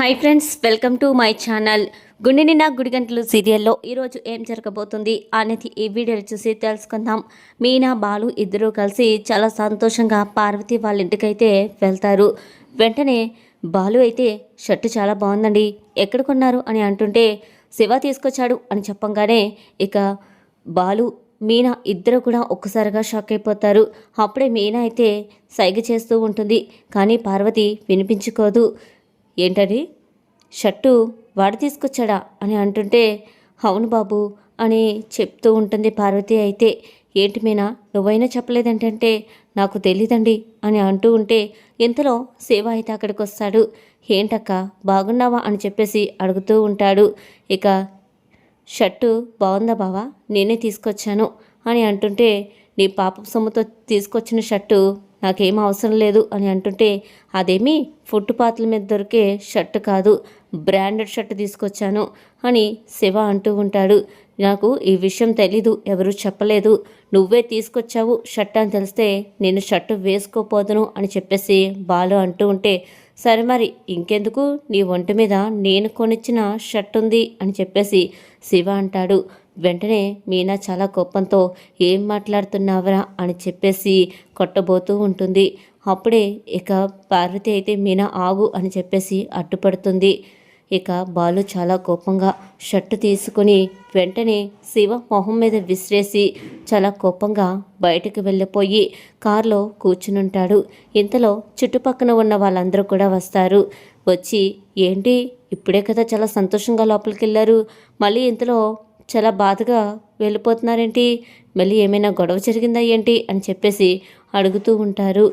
Hi friends welcome to my channel. గుండె నిండా గుడిగంటలు సీరియల్లో ఈరోజు ఏం జరగబోతుంది అనేది ఈ వీడియోలో చూసి తెలుసుకుందాం. మీనా బాలు ఇద్దరూ కలిసి చాలా సంతోషంగా పార్వతి వాళ్ళ ఇంటికైతే వెళ్తారు. వెంటనే బాలు అయితే షర్టు చాలా బాగుందండి ఎక్కడ కొన్నారు? అని అంటుంటే శివ తీసుకొచ్చాడు అని చెప్పంగానే ఇక బాలు మీనా ఇద్దరు కూడా ఒక్కసారిగా షాక్ అయిపోతారు. అప్పుడే మీనా అయితే సైగ చేస్తూ ఉంటుంది. కానీ పార్వతి వినిపించుకోదు. ఏంటది? షర్టు వాడు తీసుకొచ్చాడా? అని అంటుంటే అవును బాబు అని చెప్తూ ఉంటుంది పార్వతి అయితే. ఏంటి మీనా నువ్వైనా చెప్పలేదంటే నాకు తెలీదండి అని అంటూ ఉంటే ఇంతలో సేవ అయితే అక్కడికి వస్తాడు ఏంటక్క బాగున్నావా అని చెప్పేసి అడుగుతూ ఉంటాడు. ఇక షర్టు బాగుందా బావా? నేనే తీసుకొచ్చాను అని అంటుంటే నీ పాప సొమ్ముతో తీసుకొచ్చిన షర్టు నాకేం అవసరం లేదు అని అంటుంటే అదేమి ఫుట్పాత్ల మీద దొరికే షర్ట్ కాదు బ్రాండెడ్ షర్ట్ తీసుకొచ్చాను అని శివ అంటూ ఉంటాడు. నాకు ఈ విషయం తెలీదు ఎవరూ చెప్పలేదు. నువ్వే తీసుకొచ్చావు షర్ట్ అని తెలిస్తే నేను షర్ట్ వేసుకోపోదును అని చెప్పేసి బాలు అంటూ ఉంటే సరే మరి ఇంకెందుకు? నీ ఒంటి మీద నేను కొనిచ్చిన షర్ట్ ఉంది అని చెప్పేసి శివ అంటాడు. వెంటనే మీనా చాలా కోపంతో ఏం మాట్లాడుతున్నావరా? అని చెప్పేసి కొట్టబోతూ ఉంటుంది. అప్పుడే ఇక పార్వతి అయితే మీనా ఆగు అని చెప్పేసి అడ్డుపడుతుంది. ఇక బాలు చాలా కోపంగా షర్టు తీసుకుని వెంటనే శివ మొహం మీద విసిరేసి చాలా కోపంగా బయటకు వెళ్ళిపోయి కారులో కూర్చునుంటాడు. ఇంతలో చుట్టుపక్కన ఉన్న వాళ్ళందరూ కూడా వస్తారు. వచ్చి ఏంటి? ఇప్పుడే కదా చాలా సంతోషంగా లోపలికి వెళ్ళారు మళ్ళీ ఇంతలో చాలా బాధగా వెళ్ళిపోతున్నారేంటి? మళ్ళీ ఏమైనా గొడవ జరిగిందా ఏంటి? అని చెప్పేసి అడుగుతూ ఉంటారు.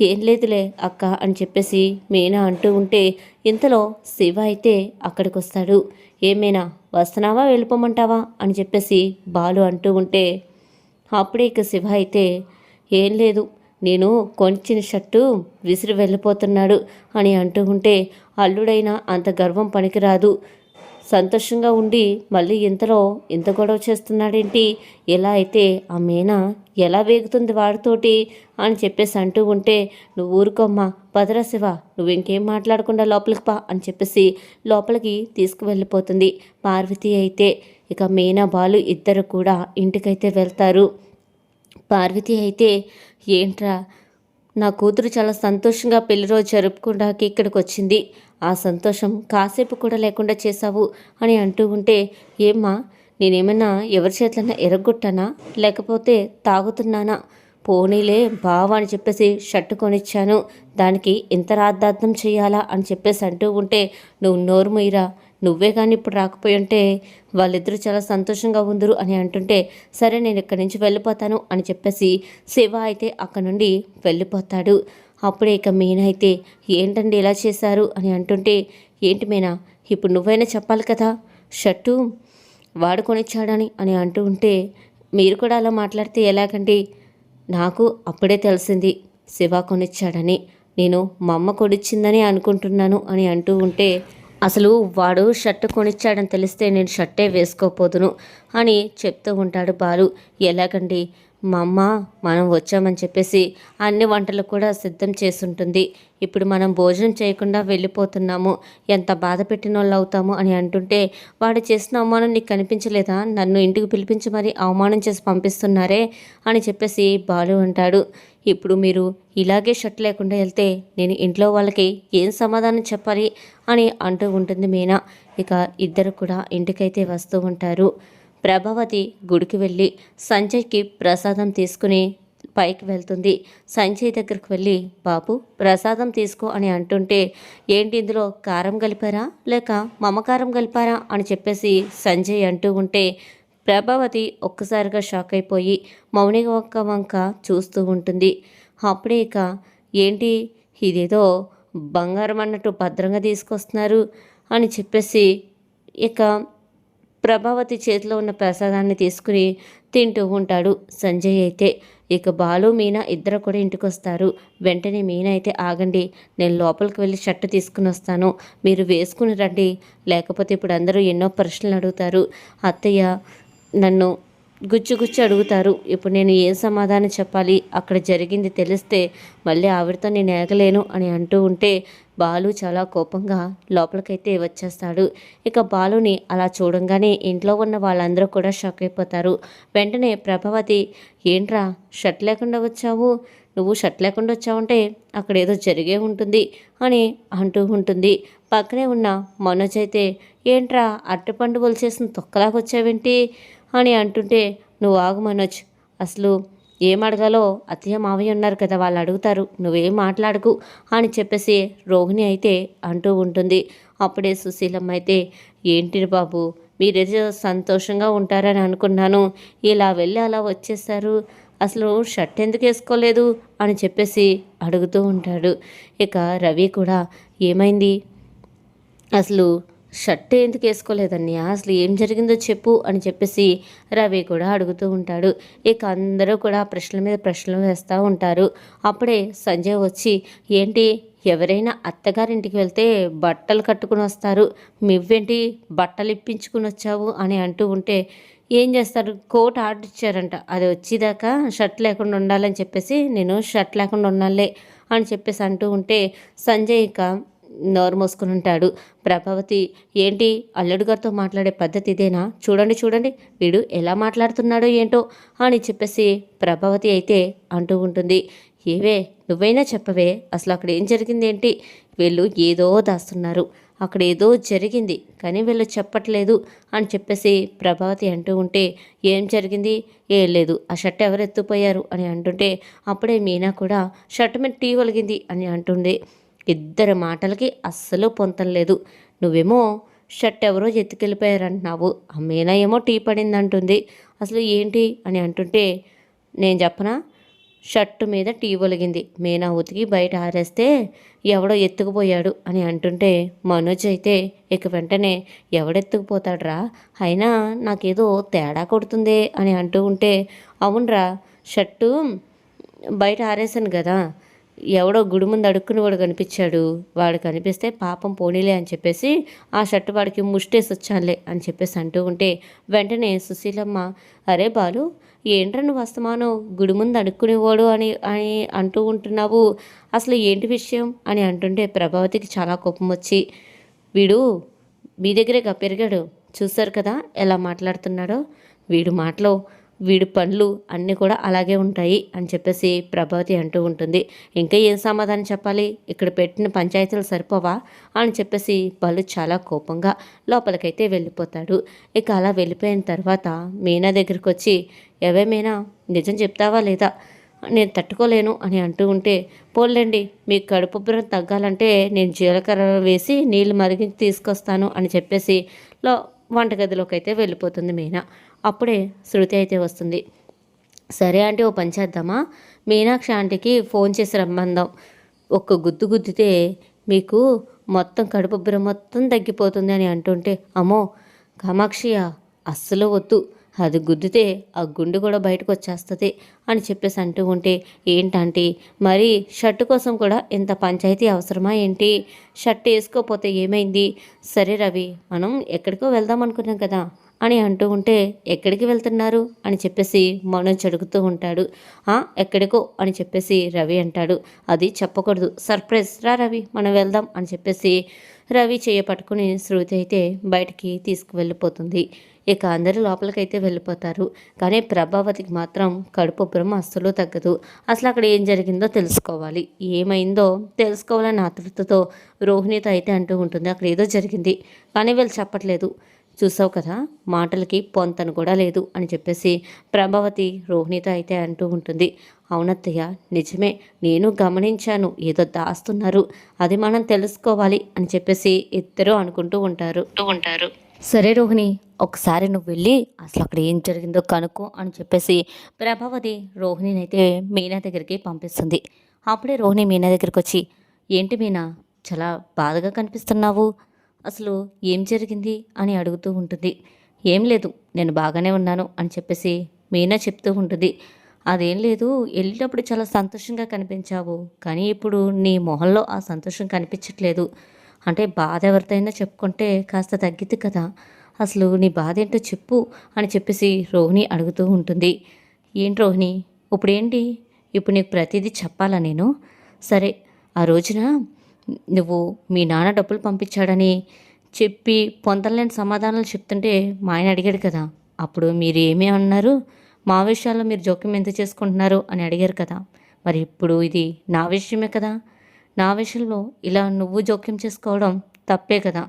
ఏం లేదులే అక్క అని చెప్పేసి మీనా అంటూ ఉంటే ఇంతలో శివ అయితే అక్కడికి వస్తాడు ఏమైనా వస్తున్నావా? వెళ్ళిపోమంటావా? అని చెప్పేసి బాలు అంటూ ఉంటే అప్పుడే ఇక శివ అయితే ఏం లేదు నేను కొంచిన షర్టు విసిరి వెళ్ళిపోతున్నాడు అని అంటూ ఉంటే అల్లుడైనా అంత గర్వం పనికిరాదు. సంతోషంగా ఉండి మళ్ళీ ఇంతలో ఇంత గొడవ చేస్తున్నాడేంటి? ఎలా అయితే ఆ మీనా ఎలా వేగుతుంది వాడితోటి అని చెప్పేసి అంటూ ఉంటే నువ్వు ఊరుకోమ్మా పదరా శివ నువ్వు ఇంకేం మాట్లాడకుండా లోపలికి పా అని చెప్పేసి లోపలికి తీసుకువెళ్ళిపోతుంది పార్వతి అయితే. ఇక మీనా బాలు ఇద్దరు కూడా ఇంటికైతే వెళ్తారు. పార్వతి అయితే ఏంట్రా నా కూతురు చాలా సంతోషంగా పెళ్ళి రోజు జరుపుకోవడానికి ఇక్కడికి వచ్చింది ఆ సంతోషం కాసేపు కూడా లేకుండా చేశావు అని అంటూ ఉంటే ఏమ్మా నేనేమన్నా ఎవరి చేతులన్నా ఎరగొట్టానా? లేకపోతే తాగుతున్నానా? పోనీలే బావా అని చెప్పేసి షర్టు కొనిచ్చాను. దానికి ఇంత రాద్ధార్థం చేయాలా అని చెప్పేసి అంటూ ఉంటే నువ్వు నోరు మొయ్యరా నువ్వే కానీ ఇప్పుడు రాకపోయి ఉంటే వాళ్ళిద్దరూ చాలా సంతోషంగా ఉందరు అని అంటుంటే సరే నేను ఇక్కడి నుంచి వెళ్ళిపోతాను అని చెప్పేసి శివ అయితే అక్కడ నుండి వెళ్ళిపోతాడు. అప్పుడే ఇక మేనైతే అయితే ఏంటండి ఇలా చేశారు? అని అంటుంటే ఏంటి మేనా ఇప్పుడు నువ్వైనా చెప్పాలి కదా? షర్టు వాడు కొనిచ్చాడని అని అంటూ ఉంటే మీరు కూడా అలా మాట్లాడితే ఎలాగండి? నాకు అప్పుడే తెలిసింది శివ కొనిచ్చాడని నేను మా అమ్మ కొనిచ్చిందని అనుకుంటున్నాను అని అంటూ ఉంటే అసలు వాడు షర్ట్ కొనిచ్చాడని తెలిస్తే నేను షర్టే వేసుకోపోదును అని చెప్తూ ఉంటాడు బాలు. ఎలాగండి? మా అమ్మ మనం వచ్చామని చెప్పేసి అన్ని వంటలు కూడా సిద్ధం చేసుంటుంది. ఇప్పుడు మనం భోజనం చేయకుండా వెళ్ళిపోతున్నాము. ఎంత బాధ పెట్టిన వాళ్ళు అవుతాము అని అంటుంటే వాడు చేసిన అవమానం నీకు కనిపించలేదా? నన్ను ఇంటికి పిలిపించి మరి అవమానం చేసి పంపిస్తున్నారే అని చెప్పేసి బాలు అంటాడు. ఇప్పుడు మీరు ఇలాగే షర్ట్ లేకుండా వెళ్తే నేను ఇంట్లో వాళ్ళకి ఏం సమాధానం చెప్పాలి అని అంటూ ఉంటుంది మీనా. ఇక ఇద్దరు కూడా ఇంటికైతే వస్తూ ఉంటారు. ప్రభావతి గుడికి వెళ్ళి సంజయ్కి ప్రసాదం తీసుకుని పైకి వెళ్తుంది. సంజయ్ దగ్గరికి వెళ్ళి బాబు ప్రసాదం తీసుకో అని అంటుంటే ఏంటి ఇందులో కారం కలిపారా? లేక మమకారం కలిపారా? అని చెప్పేసి సంజయ్ అంటూ ఉంటే ప్రభావతి ఒక్కసారిగా షాక్ అయిపోయి మౌని ఒక్క వంక చూస్తూ ఉంటుంది. అప్పుడే ఇక ఏంటి? ఇదేదో బంగారం అన్నట్టు భద్రంగా తీసుకొస్తున్నారు అని చెప్పేసి ఇక ప్రభావతి చేతిలో ఉన్న ప్రసాదాన్ని తీసుకుని తింటూ ఉంటాడు. సంజయ్ అయితే ఇక బాలు మీనా ఇద్దరు కూడా ఇంటికి వస్తారు వెంటనే మీనా అయితే ఆగండి నేను లోపలికి వెళ్ళి షర్ట్ తీసుకుని వస్తాను. మీరు వేసుకుని రండి. లేకపోతే ఇప్పుడు అందరూ ఎన్నో ప్రశ్నలు అడుగుతారు. అత్తయ్య నన్ను గుచ్చి గుచ్చి అడుగుతారు. ఇప్పుడు నేను ఏం సమాధానం చెప్పాలి? అక్కడ జరిగింది తెలిస్తే మళ్ళీ ఆవిడతో నేను ఏగలేను అని అంటూ ఉంటే బాలు చాలా కోపంగా లోపలికైతే వచ్చేస్తాడు. ఇక బాలుని అలా చూడంగానే ఇంట్లో ఉన్న వాళ్ళందరూ కూడా షాక్ అయిపోతారు. వెంటనే ప్రభావతి ఏంట్రా షర్ట్ లేకుండా వచ్చావు? నువ్వు షర్ట్ లేకుండా వచ్చావంటే అక్కడ ఏదో జరిగే ఉంటుంది అని అంటూ ఉంటుంది. పక్కనే ఉన్న మనోజ్ అయితే ఏంట్రా అరటిపండు ఒలిచేసిన తొక్కలాగా వచ్చావేంటి? అని అంటుంటే నువ్వు ఆగు మనోజ్ అసలు ఏం అడగాలో అత్తయ్య మావయ్య ఉన్నారు కదా వాళ్ళు అడుగుతారు నువ్వేం మాట్లాడకు అని చెప్పేసి రోహిణి అయితే అంటూ ఉంటుంది. అప్పుడే సుశీలమ్మ అయితే ఏంటిని బాబు మీరేదో సంతోషంగా ఉంటారని అనుకున్నాను ఇలా వెళ్ళి అలా వచ్చేసారు అసలు షర్ట్ ఎందుకు వేసుకోలేదు అని చెప్పేసి అడుగుతూ ఉంటాడు. ఇక రవి కూడా ఏమైంది? అసలు షర్ట్ ఎందుకు వేసుకోలేదన్నయ్య? అసలు ఏం జరిగిందో చెప్పు అని చెప్పేసి రవి కూడా అడుగుతూ ఉంటాడు. ఇక అందరూ కూడా ప్రశ్నల మీద ప్రశ్నలు వేస్తూ ఉంటారు. అప్పుడే సంజయ్ వచ్చి ఏంటి? ఎవరైనా అత్తగారింటికి వెళ్తే బట్టలు కట్టుకుని వస్తారు. నువ్వేంటి బట్టలు ఇప్పించుకుని వచ్చావు? అని అంటూ ఉంటే ఏం చేస్తారు? కోట్ ఆర్డర్ ఇచ్చారంట. అది వచ్చేదాకా షర్ట్ లేకుండా ఉండాలని చెప్పేసి నేను షర్ట్ లేకుండా ఉండాలే అని చెప్పేసి అంటూ ఉంటే సంజయ్ ఇక నోరు మోసుకుని ఉంటాడు. ప్రభావతి ఏంటి? అల్లుడు గారితో మాట్లాడే పద్ధతి ఇదేనా? చూడండి చూడండి. వీడు ఎలా మాట్లాడుతున్నాడో ఏంటో? అని చెప్పేసి ప్రభావతి అయితే అంటూ ఉంటుంది. ఏవే? నువ్వైనా చెప్పవే. అసలు అక్కడ ఏం జరిగింది ఏంటి? వీళ్ళు ఏదో దాస్తున్నారు. అక్కడ ఏదో జరిగింది కానీ వీళ్ళు చెప్పట్లేదు అని చెప్పేసి ప్రభావతి అంటూ ఉంటే ఏం జరిగింది? ఏం లేదు. ఆ షర్ట్ ఎవరు ఎత్తుపోయారు అని అంటుంటే అప్పుడే మీనా కూడా షర్ట్ మీద టీ ఒలిగింది అని అంటుంది ఇద్దరి మాటలకి అస్సలు పొంతం లేదు. నువ్వేమో షర్ట్ ఎవరో ఎత్తుకెళ్ళిపోయారంటున్నావు. ఆ మీనా ఏమో టీ పడింది అంటుంది అసలు ఏంటి? అని అంటుంటే నేను చెప్పనా? షర్టు మీద టీ ఒలిగింది. మీనా ఉతికి బయట ఆరేస్తే ఎవడో ఎత్తుకుపోయాడు అని అంటుంటే మనోజ్ అయితే ఇక వెంటనే ఎవడెత్తుకుపోతాడ్రా? అయినా నాకేదో తేడా కొడుతుందే అని అంటూ ఉంటే అవునరా షర్టు బయట ఆరేసాను కదా. ఎవడో గుడి ముందు అడుక్కుని వాడు కనిపించాడు. వాడు కనిపిస్తే పాపం పోనీలే అని చెప్పేసి ఆ షర్ట్ వాడికి ముష్టేసి వచ్చానులే అని చెప్పేసి అంటూ ఉంటే వెంటనే సుశీలమ్మ అరే బాలు ఏంట్రా నువ్వు వస్తమాను గుడి ముందు అడుక్కునేవాడు అని అని అంటూ ఉంటున్నావు. అసలు ఏంటి విషయం? అని అంటుంటే ప్రభావతికి చాలా కోపం వచ్చి వీడు మీ దగ్గరే పెరిగాడు చూశారు కదా ఎలా మాట్లాడుతున్నాడో? వీడు మాటలో వీడి పనులు అన్నీ కూడా అలాగే ఉంటాయి అని చెప్పేసి ప్రభావతి అంటూ ఉంటుంది. ఇంకా ఏం సమాధానం చెప్పాలి? ఇక్కడ పెట్టిన పంచాయతీలు సరిపోవా? అని చెప్పేసి వాళ్ళు చాలా కోపంగా లోపలికైతే వెళ్ళిపోతాడు. ఇక అలా వెళ్ళిపోయిన తర్వాత మీనా దగ్గరికి వచ్చి ఎవే మీనా నిజం చెప్తావా లేదా? నేను తట్టుకోలేను అని అంటూ ఉంటే పోలేండి మీ కడుపుబ్బరం తగ్గాలంటే నేను జీలకర్ర వేసి నీళ్ళు మరిగించి తీసుకొస్తాను అని చెప్పేసి లో వంటగదిలోకి అయితే వెళ్ళిపోతుంది మీనా. అప్పుడే శృతి అయితే వస్తుంది. సరే అంటే ఓ పని చేద్దామా? మీనాక్షి ఆంటీకి ఫోన్ చేసి రమ్మందాం. ఒక్క గుద్దు గుద్దితే మీకు మొత్తం కడుపుబ్బరం మొత్తం తగ్గిపోతుంది అని అంటుంటే అమ్మో! కామాక్షియ అస్సలు వద్దు. అది గుద్దితే ఆ గుండె కూడా బయటకు వచ్చేస్తుంది అని చెప్పేసి అంటూ ఉంటే ఏంటంటే మరి షర్టు కోసం కూడా ఇంత పంచాయతీ అవసరమా ఏంటి? షర్ట్ వేసుకోపోతే ఏమైంది? సరే రవి మనం ఎక్కడికో వెళ్దాం అనుకున్నాం కదా. అని అంటూ ఉంటే ఎక్కడికి వెళ్తున్నారు? అని చెప్పేసి మనోజ్ అడుగుతూ ఉంటాడు. ఎక్కడికో? అని చెప్పేసి రవి అంటాడు. అది చెప్పకూడదు. సర్ప్రైజ్. రా రవి మనం వెళ్దాం. అని చెప్పేసి రవి చేయ పట్టుకుని శృతి అయితే బయటికి తీసుకువెళ్ళిపోతుంది. ఇక అందరూ లోపలికైతే వెళ్ళిపోతారు. కానీ ప్రభావతికి మాత్రం కడుపు బ్రహ్మ అస్సలు తగ్గదు. అసలు అక్కడ ఏం జరిగిందో తెలుసుకోవాలి. ఏమైందో తెలుసుకోవాలని ఆతృతతో రోహిణితో అయితే అంటూ ఉంటుంది. అక్కడ ఏదో జరిగింది. కానీ వీళ్ళు చెప్పట్లేదు. చూసావు కదా మాటలకి పొంతను కూడా లేదు అని చెప్పేసి ప్రభావతి రోహిణితో అయితే అంటూ ఉంటుంది. అవునత్తయ్య నిజమే నేను గమనించాను ఏదో దాస్తున్నారు అది మనం తెలుసుకోవాలి అని చెప్పేసి ఇద్దరు అనుకుంటూ ఉంటారు. ఉంటారు. సరే రోహిణి ఒకసారి నువ్వు వెళ్ళి అసలు అక్కడ ఏం జరిగిందో కనుక్కో అని చెప్పేసి ప్రభావతి రోహిణిని అయితే మీనా దగ్గరికి పంపిస్తుంది. అప్పుడే రోహిణి మీనా దగ్గరికి వచ్చి ఏంటి మీనా చాలా బాధగా కనిపిస్తున్నావు? అసలు ఏం జరిగింది అని అడుగుతూ ఉంటుంది. ఏం లేదు నేను బాగానే ఉన్నాను అని చెప్పేసి మీనా చెప్తూ ఉంటుంది. అదేం లేదు వెళ్ళేటప్పుడు చాలా సంతోషంగా కనిపించావు. కానీ ఇప్పుడు నీ మొహంలో ఆ సంతోషం కనిపించట్లేదు. అంటే బాధ ఎవరితైనా చెప్పుకుంటే కాస్త తగ్గిద్ది కదా. అసలు నీ బాధ ఏంటో చెప్పు అని చెప్పేసి రోహిణి అడుగుతూ ఉంటుంది. ఏంటి రోహిణి ఇప్పుడేంటి? ఇప్పుడు నీకు ప్రతిదీ చెప్పాలా నేను? సరే ఆ రోజున నువ్వు మీ నాన్న డబ్బులు పంపించాడని చెప్పి పొందలేని సమాధానాలు చెప్తుంటే మా ఆయన అడిగాడు కదా. అప్పుడు మీరు ఏమీ అన్నారు? మా విషయాల్లో మీరు జోక్యం ఎంత చేసుకుంటున్నారు అని అడిగారు కదా. మరి ఇప్పుడు ఇది నా విషయమే కదా. నా విషయంలో ఇలా నువ్వు జోక్యం చేసుకోవడం తప్పే కదా.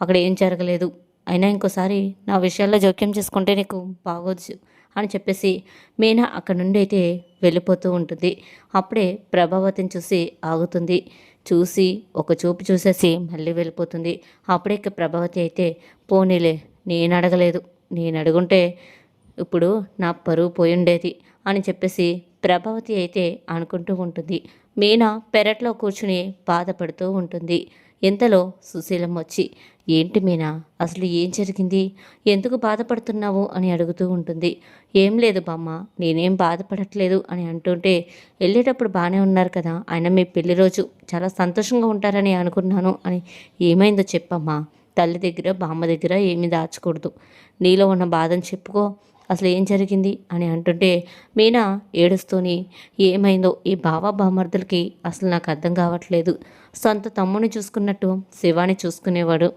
అక్కడ ఏం జరగలేదు. అయినా ఇంకోసారి నా విషయాల్లో జోక్యం చేసుకుంటే నీకు బాగోదు అని చెప్పేసి మీనా అక్కడి నుండి అయితే వెళ్ళిపోతూ ఉంటుంది. అప్పుడే ప్రభావతిని చూసి ఆగుతుంది. చూసి ఒక చూపు చూసేసి మళ్ళీ వెళ్ళిపోతుంది. అప్పుడే ఇక ప్రభావతి అయితే పోనీలే నేను అడగలేదు. నేను అడుగుంటే ఇప్పుడు నా పరువు పోయి ఉండేది అని చెప్పేసి ప్రభావతి అయితే అనుకుంటూ ఉంటుంది. మీనా పెరట్లో కూర్చుని బాధపడుతూ ఉంటుంది. ఇంతలో సుశీలం వచ్చి ఏంటి మీనా అసలు ఏం జరిగింది? ఎందుకు బాధపడుతున్నావు? అని అడుగుతూ ఉంటుంది. ఏం లేదు బామ్మ నేనేం బాధపడట్లేదు అని అంటుంటే వెళ్ళేటప్పుడు బాగానే ఉన్నారు కదా ఆయన మీ పెళ్ళి రోజు చాలా సంతోషంగా ఉంటారని అనుకున్నాను అని ఏమైందో చెప్పమ్మా తల్లి దగ్గర బామ్మ దగ్గర ఏమీ దాచకూడదు. నీలో ఉన్న బాధను చెప్పుకో అసలు ఏం జరిగింది అని అంటుంటే మీనా ఏడుస్తూని ఏమైందో? ఈ బావ బామర్దులకి అసలు నాకు అర్థం కావట్లేదు. సొంత తమ్ముని చూసుకున్నట్టు శివాని చూసుకునేవాడు.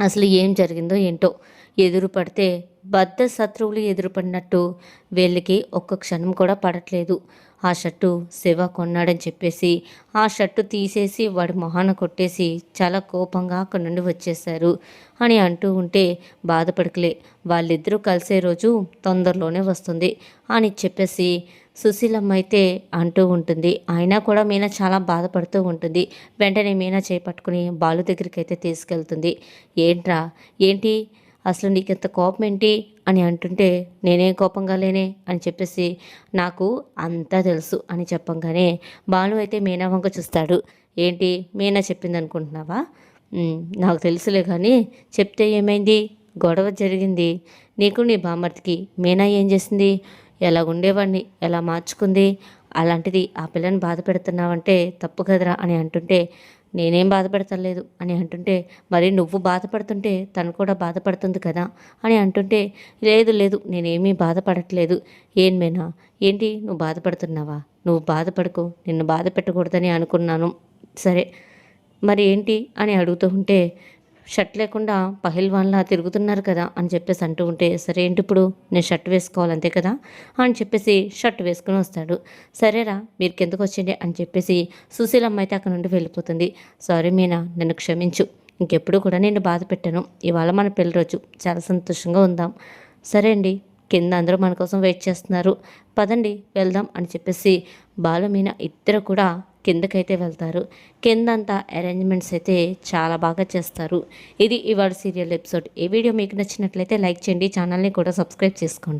అసలు ఏం జరిగిందో ఏంటో? ఎదురు పడితే బద్ద శత్రువులు ఎదురుపడినట్టు వీళ్ళకి ఒక్క క్షణం కూడా పడట్లేదు. ఆ షర్టు శివ కొన్నాడని చెప్పేసి ఆ షర్టు తీసేసి వాడి మొహాన కొట్టేసి చాలా కోపంగా అక్కడి నుండి వచ్చేశారు అని అంటూ ఉంటే బాధపడకలే. వాళ్ళిద్దరూ కలిసే రోజు తొందరలోనే వస్తుంది అని చెప్పేసి సుశీలమ్మ అయితే అంటూ ఉంటుంది. అయినా కూడా మీనా చాలా బాధపడుతూ ఉంటుంది. వెంటనే మీనా చేపట్టుకుని బాలు దగ్గరికి అయితే తీసుకెళ్తుంది. ఏంట్రా? ఏంటి? అసలు నీకు ఇంత కోపం ఏంటి అని అంటుంటే నేనేం కోపంగా లేనే అని చెప్పేసి నాకు అంతా తెలుసు అని చెప్పంగానే బాలు అయితే మీనా వంక చూస్తాడు. ఏంటి? మీనా చెప్పింది అనుకుంటున్నావా నాకు తెలుసులే కానీ చెప్తే ఏమైంది? గొడవ జరిగింది. నీకు నీ బామర్తికి మీనా ఏం చేసింది? ఎలా ఉండేవాడిని? ఎలా మార్చుకుంది? అలాంటిది ఆ పిల్లని బాధ పెడుతున్నావంటే తప్పు కదరా అని అంటుంటే నేనేం బాధపడతలేదు అని అంటుంటే మరి నువ్వు బాధపడుతుంటే తను కూడా బాధపడుతుంది కదా అని అంటుంటే లేదు లేదు నేనేమీ బాధపడట్లేదు. ఏమైనా ఏంటి? నువ్వు బాధపడుతున్నావా? నువ్వు బాధపడకు నిన్ను బాధ పెట్టకూడదని అనుకున్నాను. సరే. మరి ఏంటి? అని అడుగుతూ ఉంటే షర్ట్ లేకుండా పహిల్వాన్లా తిరుగుతున్నారు కదా అని చెప్పేసి అంటూ ఉంటే సరే ఏంటి ఇప్పుడు? నేను షర్ట్ వేసుకోవాలి అంతే కదా? అని చెప్పేసి షర్ట్ వేసుకుని వస్తాడు. సరేరా మీరు కిందకు వచ్చిండే అని చెప్పేసి సుశీలమ్మ అయితే అక్కడ నుండి వెళ్ళిపోతుంది. సారీ మీనా నన్ను క్షమించు. ఇంకెప్పుడు కూడా నేను బాధ పెట్టాను. ఇవాళ మన పెళ్ళి రోజు. చాలా సంతోషంగా ఉందాం. సరే అండి కింద అందరూ మన కోసం వెయిట్ చేస్తున్నారు. పదండి వెళ్దాం అని చెప్పేసి బాలమీన ఇద్దరు కూడా కిందకైతే వెళ్తారు. కిందంతా అరేంజ్మెంట్స్ అయితే చాలా బాగా చేస్తారు. ఇది ఇవాళ సీరియల్ ఎపిసోడ్ ఈ వీడియో మీకు నచ్చినట్లయితే లైక్ చేయండి. ఛానల్ని కూడా సబ్స్క్రైబ్ చేసుకోండి.